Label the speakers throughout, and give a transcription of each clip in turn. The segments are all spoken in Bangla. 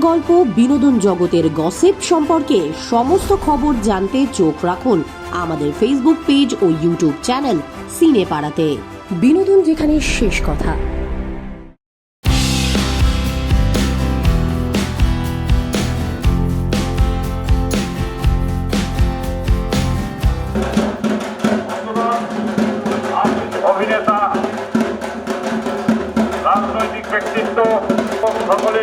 Speaker 1: গল্প, বিনোদন জগতের গসিপ সম্পর্কে সমস্ত খবর জানতে চোখ রাখুন আমাদের ফেসবুক পেজ ও ইউটিউব চ্যানেল সিনে পাড়াতে বিনোদন যেখানে শেষ কথা।
Speaker 2: অভিনেতা, রাজনৈতিক ব্যক্তিত্ব সকলে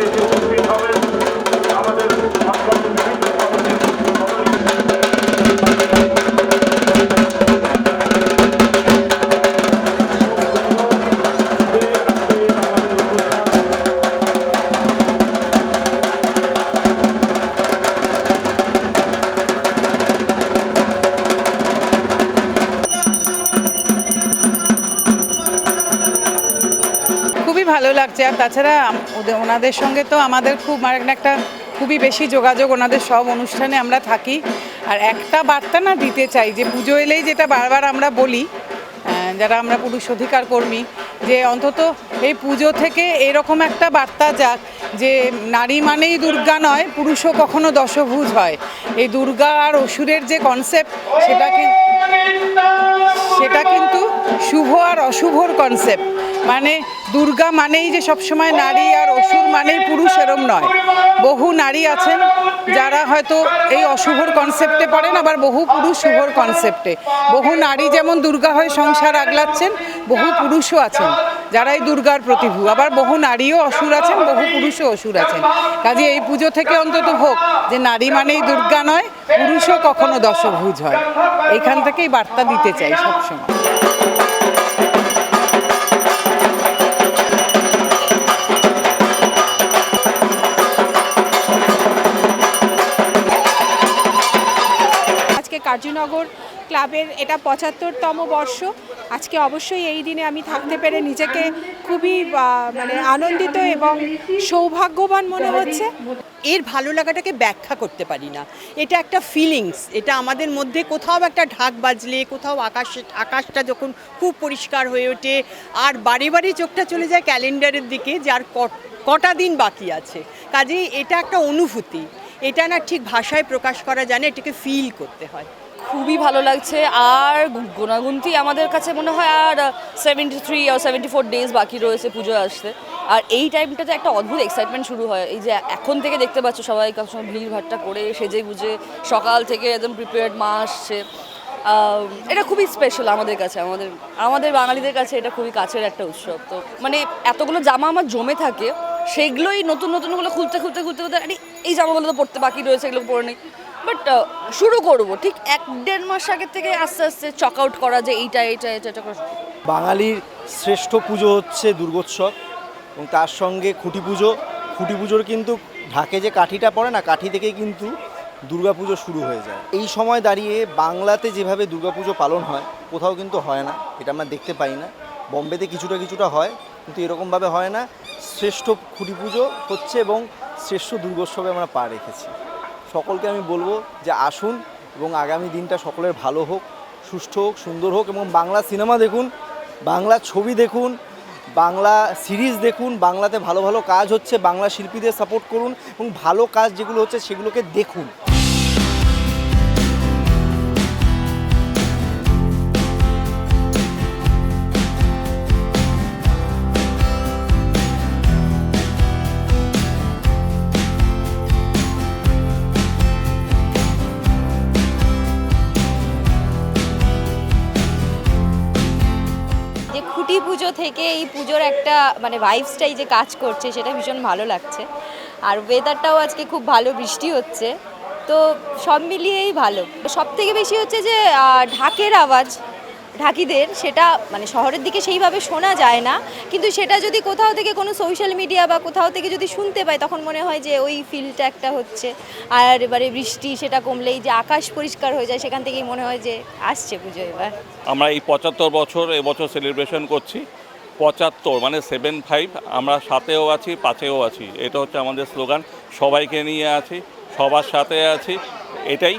Speaker 3: লাগছে আর তাছাড়া ওদের ওনাদের সঙ্গে তো আমাদের খুব একটা খুবই বেশি যোগাযোগ, ওনাদের সব অনুষ্ঠানে আমরা থাকি। আর একটা বার্তা না দিতে চাই, যে পুজো এলেই যেটা বারবার আমরা বলি যারা আমরা পুরুষ অধিকার কর্মী, যে অন্তত এই পুজো থেকে এরকম একটা বার্তা যাক, যে নারী মানেই দুর্গা নয়, পুরুষও কখনো দশভুজ হয়। এই দুর্গা আর অসুরের যে কনসেপ্ট সেটা সেটা কিন্তু শুভ আর অশুভর কনসেপ্ট মানে দুর্গা মানেই যে সবসময় নারী আর অসুর মানেই পুরুষ এরম নয়। বহু নারী আছেন যারা হয়তো এই অশুভর কনসেপ্টে পড়েন, আবার বহু পুরুষ শুভর কনসেপ্টে বহু নারী যেমন দুর্গা হয়ে সংসার আগলাচ্ছেন, বহু পুরুষও আছেন যারা এই দুর্গার প্রতিভু। আবার বহু নারীও অসুর আছেন, বহু পুরুষও অসুর আছেন। কাজে এই পুজো থেকে অন্তত হোক যে নারী মানেই দুর্গা নয়, পুরুষও কখনো দশভুজ হয়। এইখান থেকেই বার্তা দিতে চাই সবসময়।
Speaker 4: কার্যনগর ক্লাবের এটা পঁচাত্তরতম বর্ষ। আজকে অবশ্যই এই দিনে আমি থাকতে পেরে নিজেকে খুবই মানে আনন্দিত এবং সৌভাগ্যবান মনে হচ্ছে।
Speaker 5: এর ভালো লাগাটাকে ব্যাখ্যা করতে পারি না। এটা একটা ফিলিংস এটা আমাদের মধ্যে কোথাও একটা ঢাক বাজলে, কোথাও আকাশ, আকাশটা যখন খুব পরিষ্কার হয়ে ওঠে, আর বারে বারে চোখটা চলে যায় ক্যালেন্ডারের দিকে যার কটা দিন বাকি আছে। কাজেই এটা একটা অনুভূতি। এটা না ঠিক ভাষায় প্রকাশ করা যায় না, এটাকে ফিল করতে হয়।
Speaker 6: খুবই ভালো লাগছে। আর গুণাগুনতি আমাদের কাছে মনে হয় আর সেভেন্টি থ্রি আর সেভেন্টি ফোর ডেজ বাকি রয়েছে পুজো আসতে। আর এই টাইমটাতে একটা অদ্ভুত এক্সাইটমেন্ট শুরু হয়। এই যে এখন থেকে দেখতে পাচ্ছ সবাই সব ভিড় ভাট্টা করে সেজে গুজে সকাল থেকে একদম প্রিপেয়ার্ড মা আসছে। এটা খুবই স্পেশাল আমাদের কাছে, আমাদের আমাদের বাঙালিদের কাছে এটা খুবই কাছের একটা উৎসব। তো মানে এতগুলো জামা আমার জমে থাকে, সেগুলোই নতুন নতুনগুলো খুলতে খুলতে খুলতে খুলতে এই জামাগুলো তো পড়তে বাকি রয়েছে, এগুলো পরে নেই। বাট শুরু করব। ঠিক এক দেড় মাস আগের থেকে আস্তে আস্তে চক আউট করা যে এইটা এইটা এটা এটা করা।
Speaker 7: বাঙালির শ্রেষ্ঠ পুজো হচ্ছে দুর্গোৎসব এবং তার সঙ্গে খুঁটি পুজো। খুঁটি পুজোর কিন্তু ঢাকে যে কাঠিটা পড়ে না, কাঠি থেকেই কিন্তু দুর্গাপুজো শুরু হয়ে যায়। এই সময় দাঁড়িয়ে বাংলাতে যেভাবে দুর্গাপুজো পালন হয়, কোথাও কিন্তু হয় না, এটা আমরা দেখতে পাই না। বম্বেতে কিছুটা কিছুটা হয়, কিন্তু এরকমভাবে হয় না। শ্রেষ্ঠ খুঁটি পুজো হচ্ছে এবং শ্রেষ্ঠ দুর্গোৎসবে আমরা পা রেখেছি। সকলকে আমি বলব যে আসুন এবং আগামী দিনটা সকলের ভালো হোক, সুস্থ হোক, সুন্দর হোক এবং বাংলা সিনেমা দেখুন, বাংলা ছবি দেখুন, বাংলা সিরিজ দেখুন, বাংলাতে ভালো ভালো কাজ হচ্ছে, বাংলা শিল্পীদের সাপোর্ট করুন এবং ভালো কাজ যেগুলো হচ্ছে সেগুলোকে দেখুন।
Speaker 8: থেকে এই পুজোর একটা মানে ভাইবসটাই যে কাজ করছে, সেটা ভীষণ ভালো লাগছে। আর ওয়েদারটাও আজকে খুব ভালো, বৃষ্টি হচ্ছে। তো সব মিলিয়েই ভালো। সব থেকে বেশি হচ্ছে যে ঢাকের আওয়াজ, ঢাকিদের, সেটা মানে শহরের দিকে সেইভাবে শোনা যায় না। কিন্তু সেটা যদি কোথাও থেকে কোনো সোশ্যাল মিডিয়া বা কোথাও থেকে যদি শুনতে পাই, তখন মনে হয় যে, ওই ফিলটা একটা হচ্ছে। আর এবারে বৃষ্টি, সেটা কমলেই যে আকাশ পরিষ্কার হয়ে যায়, সেখান থেকেই মনে হয় যে, আসছে পুজো এবার।
Speaker 9: আমরা এই পঁচাত্তর বছর, এবছর সেলিব্রেশন করছি। পঁচাত্তর মানে সেভেন ফাইভ আমরা সাতেও আছি, পাঁচেও আছি। এটা হচ্ছে আমাদের স্লোগান, সবাইকে নিয়ে আছি, সবার সাথে আছি, এটাই।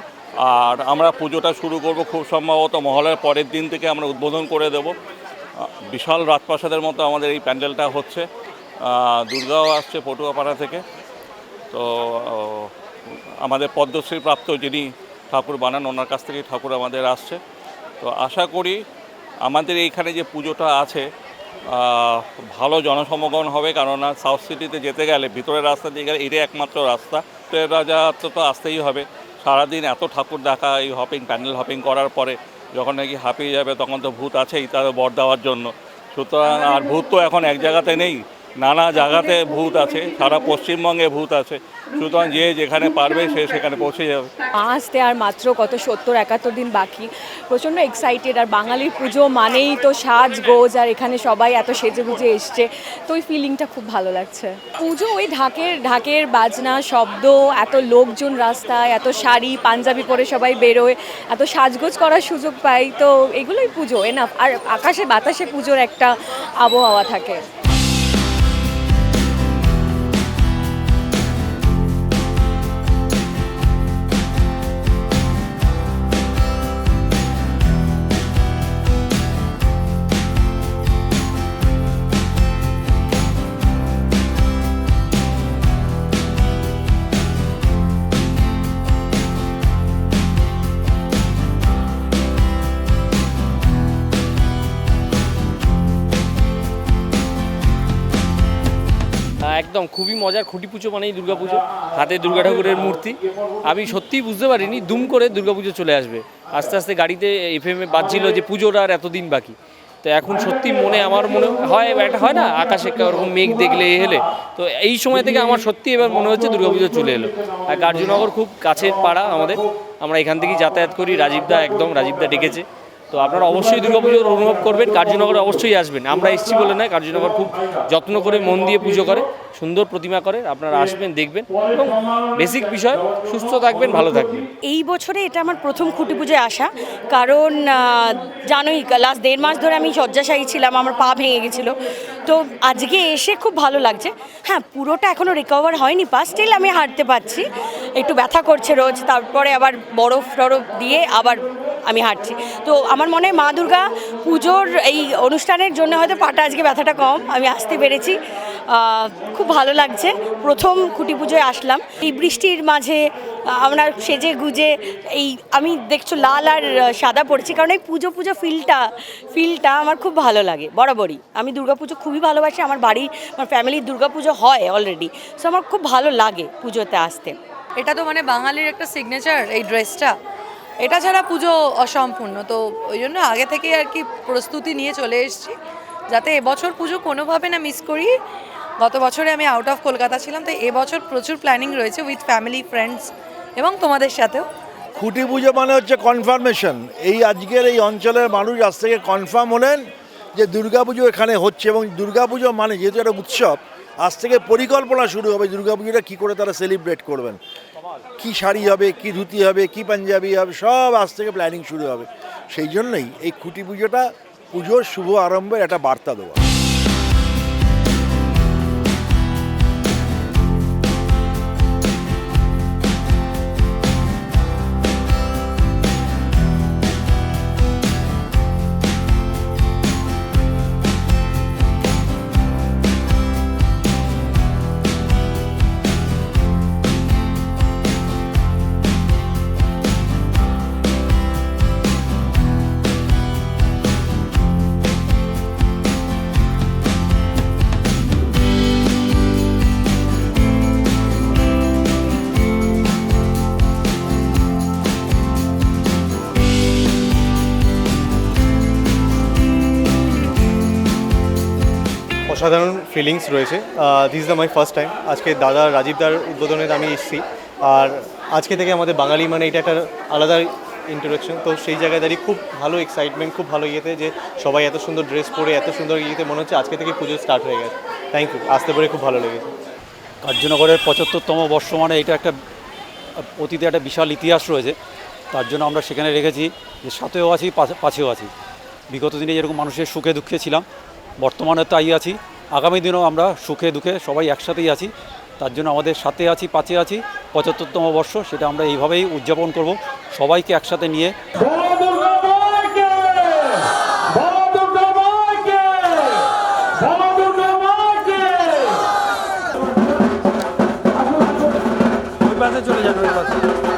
Speaker 9: আর আমরা পুজোটা শুরু করব খুব সম্ভবত মহলের পরের দিন থেকে আমরা উদ্বোধন করে দেব। বিশাল রাজপ্রাসাদের মতো আমাদের এই প্যান্ডেলটা হচ্ছে। দুর্গাও আসছে পটুয়াপাড়া থেকে। তো আমাদের পদ্মশ্রী প্রাপ্ত যিনি ঠাকুর বানান, ওনার কাছ থেকেই ঠাকুর আমাদের আসছে। তো আশা করি আমাদের এইখানে যে পুজোটা আছে ভালো জনসমাগম হবে, কেননা সাউথ সিটিতে যেতে গেলে ভিতরের রাস্তা দিয়ে গেলে এটাই একমাত্র রাস্তা। তো রাজা তো তো আসতেই হবে। সারাদিন এত ঠাকুর দেখা, এই হপিং প্যান্ডেল হপিং করার পরে যখন নাকি হাঁপিয়ে যাবে, তখন তো ভূত আছেই তাদের বর দেওয়ার জন্য। সুতরাং আর ভূত তো এখন এক জায়গাতে নেই। নানা জায়গাতে ভূত আছে, সারা পশ্চিমবঙ্গে ভূত আছে। সুতরাং যে যেখানে পারবে সে সেখানে পৌঁছে যাবে।
Speaker 10: আসতে আর মাত্র কত সত্তর একাত্তর দিন বাকি। প্রচণ্ড এক্সাইটেড আর বাঙালির পুজো মানেই তো সাজ, গোজ, আর এখানে সবাই এত সেজে গুজে এসছে। তো ওই ফিলিংটা খুব ভালো লাগছে। পুজো ওই ঢাকের ঢাকের বাজনা, শব্দ, এত লোকজন রাস্তায়, এত শাড়ি, পাঞ্জাবি পরে সবাই বেরোয়, এত সাজগোজ করার সুযোগ পাই, তো এগুলোই পুজো এনাফ আর আকাশে বাতাসে পুজোর একটা আবহাওয়া থাকে।
Speaker 11: একদম, খুবই মজার খুঁটি পুজো মানেই দুর্গা পুজো হাতে দুর্গা ঠাকুরের মূর্তি। আমি সত্যিই বুঝতে পারিনি, দুম করে দুর্গা পুজো চলে আসবে। আস্তে আস্তে গাড়িতে এফ এফএমে বাজছিল যে পুজোর আর এতদিন বাকি। তো এখন সত্যি মনে, আমার মনে হয়, একটা হয় না, আকাশে ওরকম মেঘ দেখলে হলে। তো এই সময় থেকে আমার সত্যি এবার মনে হচ্ছে দুর্গাপুজো চলে এলো। আর কার্যনগর খুব কাছের পাড়া আমাদের। আমরা এখান থেকেই যাতায়াত করি রাজীবদা একদম রাজীবদা ডেকেছে। তো আপনারা অবশ্যই দুর্গাপুজোর অনুভব করবেন, কার্যনগরে অবশ্যই আসবেন। আমরা এসেছি বলে নয়, কার্যনগর খুব যত্ন করে মন দিয়ে পুজো করে, সুন্দর প্রতিমা করে, আপনারা আসবেন, দেখবেন এবং বেসিক বিষয়, সুস্থ থাকবেন, ভালো থাকবেন।
Speaker 10: এই বছরে এটা আমার প্রথম খুঁটি পুজোয় আসা, কারণ জানোই লাস্ট দেড় মাস ধরে আমি শয্যাশায়ী ছিলাম, আমার পা ভেঙে গেছিল। তো আজকে এসে খুব ভালো লাগছে। হ্যাঁ পুরোটা এখনও রিকভার হয়নি পা স্টিল আমি হাঁটতে পারছি। একটু ব্যথা করছে রোজ, তারপরে আবার বরফ টরফ দিয়ে আবার আমি হাঁটছি। তো আমার মনে হয় মা দুর্গা পুজোর এই অনুষ্ঠানের জন্য হয়তো পাটা আজকে ব্যথাটা কম, আমি আসতে পেরেছি। খুব ভালো লাগছে। প্রথম খুঁটি পুজোয় আসলাম। এই বৃষ্টির মাঝে আমরা সেজে গুজে এই আমি দেখছ লাল আর সাদা পড়েছি, কারণ এই পুজো পুজো ফিলটা ফিলটা আমার খুব ভালো লাগে, বরাবরই। আমি দুর্গাপুজো খুবই ভালোবাসি, আমার বাড়ি, আমার ফ্যামিলির দুর্গাপুজো হয় অলরেডি সো আমার খুব ভালো লাগে পুজোতে আসতে।
Speaker 6: এটা তো মানে বাঙালির একটা সিগনেচার এই ড্রেসটা এটা ছাড়া পুজো অসম্পূর্ণ। তো ওই জন্য আগে থেকে আর কি প্রস্তুতি নিয়ে চলে এসেছি, যাতে এবছর পুজো কোনোভাবে না মিস করি। গত বছরে আমি আউট অফ কলকাতা ছিলাম, তো এবছর প্রচুর প্ল্যানিং রয়েছে উইথ ফ্যামিলি ফ্রেন্ডস এবং তোমাদের সাথেও।
Speaker 12: খুঁটি পুজো মানে হচ্ছে কনফার্মেশন এই আজকের এই অঞ্চলের মানুষ আজ থেকে কনফার্ম হলেন যে দুর্গাপুজো এখানে হচ্ছে এবং দুর্গাপুজো মানে যেহেতু একটা উৎসব আজ থেকে পরিকল্পনা শুরু হবে, দুর্গাপুজোটা কী করে তারা সেলিব্রেট করবেন? কি শাড়ি হবে, কি ধুতি হবে, কি পাঞ্জাবি হবে, সব আজ থেকে প্ল্যানিং শুরু হবে। সেই জন্যই এই খুঁটি পুজোটা পুজোর শুভ আরম্ভের একটা বার্তা দেওয়া
Speaker 13: অসাধারণ ফিলিংস রয়েছে। This the my first time আজকে দাদা রাজীবদার উদ্বোধনে আমি এসেছি। আর আজকে থেকে আমাদের বাঙালি মানে এটা একটা আলাদা ইন্টারাকশন তো সেই জায়গায় দাঁড়িয়ে খুব ভালো এক্সাইটমেন্ট খুব ভালো ইয়েতে যে সবাই এত সুন্দর ড্রেস পরে, এত সুন্দর ইয়েতে মনে হচ্ছে আজকে থেকে পুজো স্টার্ট হয়ে গেছে। থ্যাংক ইউ আসতে পেরে খুব ভালো লেগেছে।
Speaker 11: কার্যনগরের পঁচাত্তরতম বর্ষ মানে এটা একটা, অতীতে একটা বিশাল ইতিহাস রয়েছে। তার জন্য আমরা সেখানে রেখেছি যে সাথেও আছি পাশে- পাশেও আছি। বিগত দিনে যেরকম মানুষের সুখে দুঃখে ছিলাম বর্তমানে তাই আছি। আগামী দিনেও আমরা সুখে দুঃখে সবাই একসাথেই আছি। তার জন্য আমাদের সাথে আছি পাঁচে আছি। পঁচাত্তরতম বর্ষ সেটা আমরা এইভাবেই উদযাপন করব। সবাইকে একসাথে নিয়ে। চলে যাবে